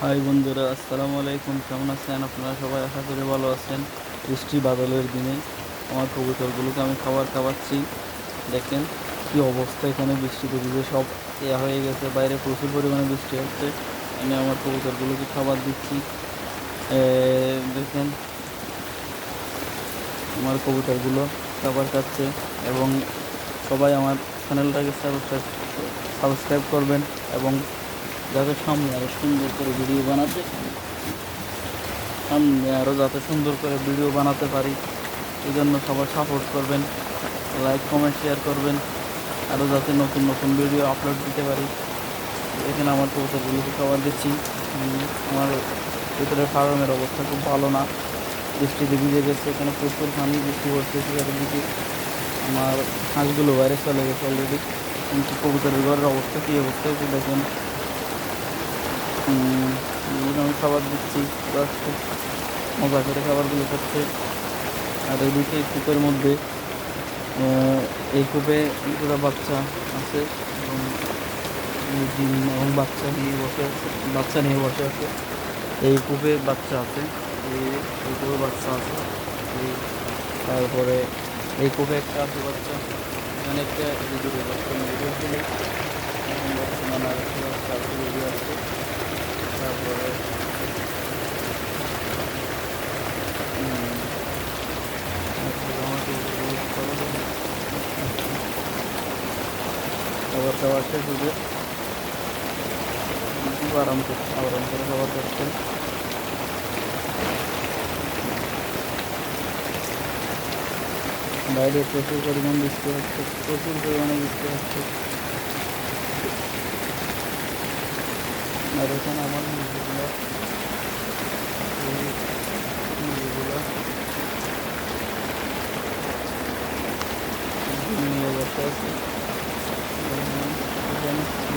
High বন্ধুরা, আসসালামু আলাইকুম। কেমন আছেন আপনারা সবাই? আশা করি ভালো আছেন। বৃষ্টি বাদলের দিনে আমার কবুতরগুলোকে আমি খাবার খাওয়াচ্ছি। দেখেন কি অবস্থা এখানে বৃষ্টিতে ভিজে সব ইয়া হয়ে গেছে। বাইরে প্রচুর পরিমাণে বৃষ্টি হচ্ছে। আমি আমার কবুতরগুলোকে খাবার দিচ্ছি। দেখেন আমার কবুতরগুলো খাবার খাচ্ছে এবং সবাই আমার চ্যানেলটাকে সাবস্ক্রাইব সাবস্ক্রাইব করবেন এবং যাতে সামনে আরও সুন্দর করে ভিডিও বানাতে সামনে আরও যাতে সুন্দর করে ভিডিও বানাতে পারি। এই জন্য সবাই সাপোর্ট করবেন লাইক কমেন্ট শেয়ার করবেন আরও যাতে নতুন নতুন ভিডিও আপলোড দিতে পারি। এখানে আমার কবুতরগুলোকে খাবার দিচ্ছি। আমার ভিতরে ফার্মের অবস্থা খুব ভালো না। বৃষ্টিতে ভিজে গেছে, এখানে প্রচুর পানি, বৃষ্টি পড়ছে চারিদিকে। আমার হাঁসগুলো বাইরে চলে গেছে অলরেডি কিন্তু কবুতরের ঘরের অবস্থা কী অবস্থা দেখেন আমি খাবার দিচ্ছি মজা করে খাবারগুলো খাচ্ছে। আর এদিকে কূপের মধ্যে এই কূপে দুটো বাচ্চা আছে এবং ডিম এবং বাচ্চা নিয়ে বসে আছে, বাচ্চা নিয়ে বসে আছে। এই কূপে বাচ্চা আছে, এই কূপে বাচ্চা আছে। তারপরে এই কূপে একটা আছে বাচ্চা, এখানে একটা দুটো বাচ্চা একটা বাচ্চা আছে বেরিয়ে আসছে তারপরে উম, তারপরে আমাকে এগুলো খাবার দাবার- খাবার দাবার শেষ খুব আরাম করছে আরাম করে খাবার খাচ্ছে বাইরে প্রচুর পরিমাণ বৃষ্টি হচ্ছে, প্রচুর পরিমাণে বৃষ্টি হচ্ছে। আর এখানে আমার মুরগিগুলো মুরগিগুলো নিয়ে বসে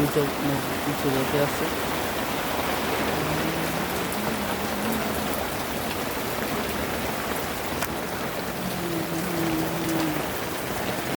এখানে দুটো রেখে আছে।